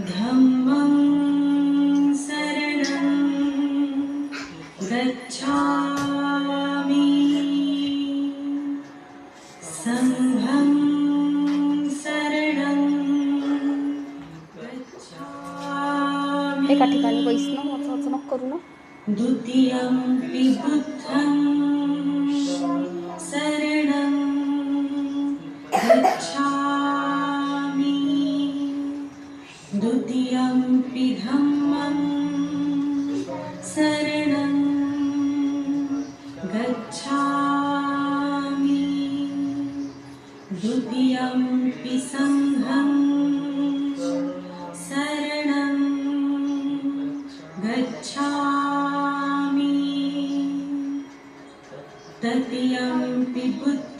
धम्मं शरणं गच्छामि। सङ्घं शरणं गच्छामि। एका ठिकाणी नको करू ना? द्वितीयं बुद्धं द्वितीयं धम्मं शरणं गच्छामि। द्वितीयं सङ्घं शरणं गच्छामि। तृतीयम्पि बुद्धं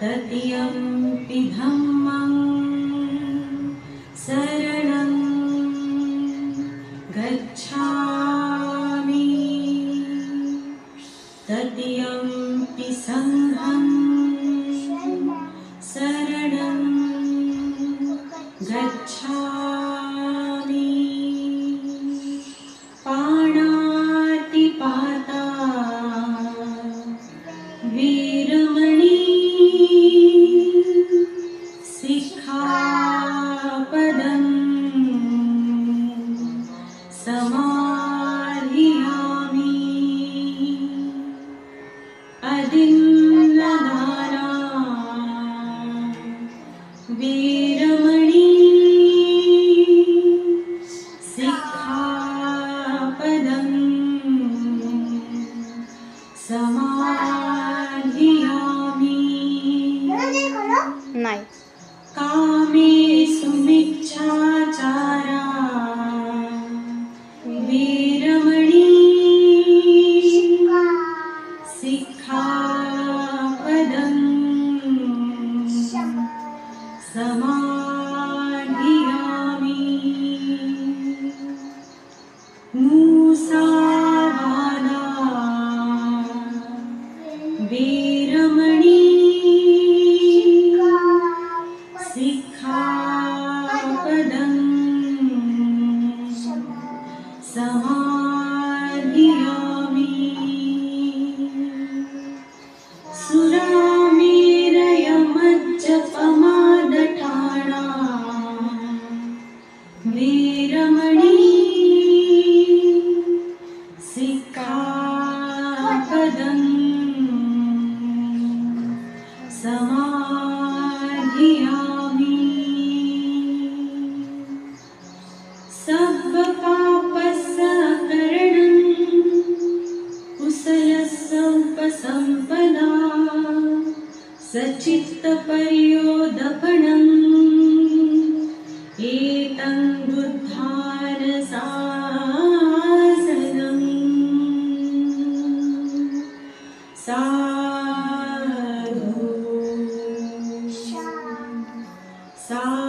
तृतीयम्पि धम्मं कामेषु मिच्छाचारा वीरमणि शिखापदं समाधियामि। मूसावादा समाधियामि सुरामेरयमज्जपमादठाणा वीरमणि शिखापदं समाधियामि 三あ。